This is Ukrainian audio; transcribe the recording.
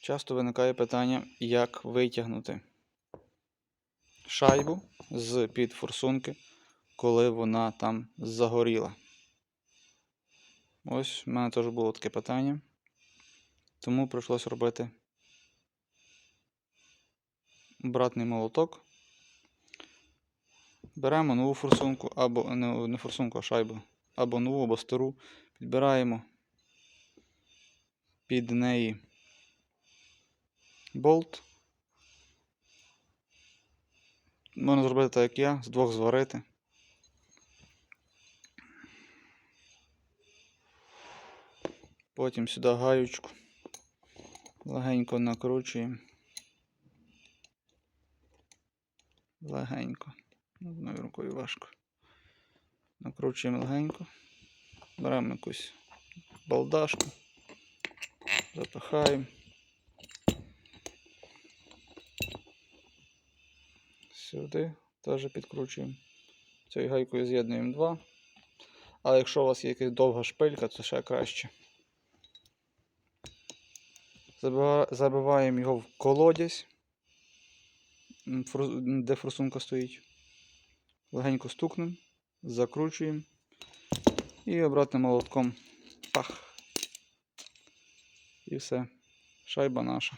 Часто виникає питання, як витягнути шайбу з-під форсунки, коли вона там загоріла. Ось в мене теж було таке питання. Тому прийшлось робити обратний молоток. Беремо нову форсунку, або не, не форсунку, а шайбу, або нову, або стару. Підбираємо під неї болт. Можна зробити так, як я, з двох зварити. Потім сюди гаючку. Легенько накручуємо. Легенько. Одною рукою важко. Накручуємо легенько. Беремо якусь балдашку. Запихаємо. Сюди теж підкручуємо. Цією гайкою з'єднуємо два. Але якщо у вас є якась довга шпилька, то ще краще. Забиваємо його в колодязь, де форсунка стоїть. Легенько стукнемо, закручуємо і обратним молотком пах. І все. Шайба наша.